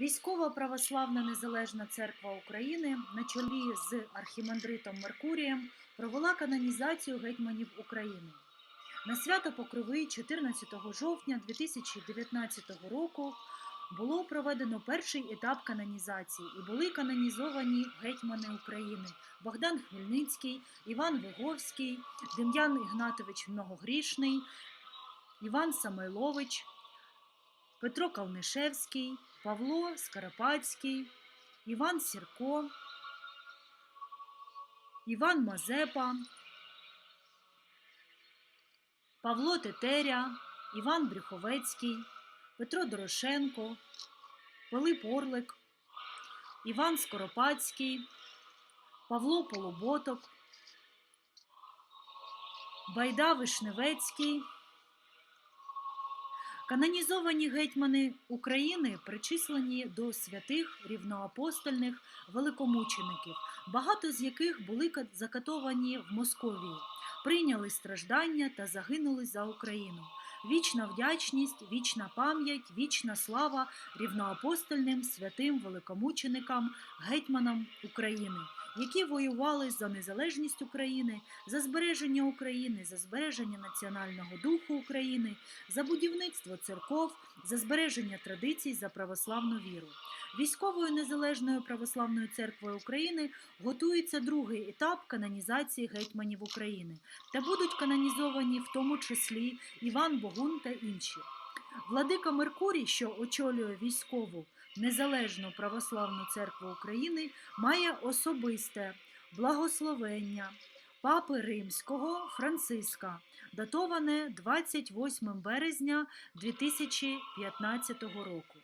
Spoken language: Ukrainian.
Військова православна незалежна церква України на чолі з архімандритом Меркурієм провела канонізацію гетьманів України. На свято Покрови 14 жовтня 2019 року було проведено перший етап канонізації і були канонізовані гетьмани України Богдан Хмельницький, Іван Виговський, Дем'ян Ігнатович Многогрішний, Іван Самойлович, Петро Калнишевський, Павло Скарапацький, Іван Сірко, Іван Мазепа, Павло Тетеря, Іван Брюховецький, Петро Дорошенко, Пилип Орлик, Іван Скоропадський, Павло Полуботок, Байда Вишневецький. Канонізовані гетьмани України причислені до святих рівноапостольних великомучеників, багато з яких були закатовані в Московії, прийняли страждання та загинули за Україну. Вічна вдячність, вічна пам'ять, вічна слава рівноапостольним святим великомученикам, гетьманам України, які воювали за незалежність України, за збереження України, за збереження національного духу України, за будівництво церков, за збереження традицій за православну віру. Військовою незалежною православною церквою України готується другий етап канонізації гетьманів України та будуть канонізовані в тому числі Іван Богун та інші. Владика Меркурій, що очолює військову незалежну православну церкву України, має особисте благословення Папи Римського Франциска, датоване 28 березня 2015 року.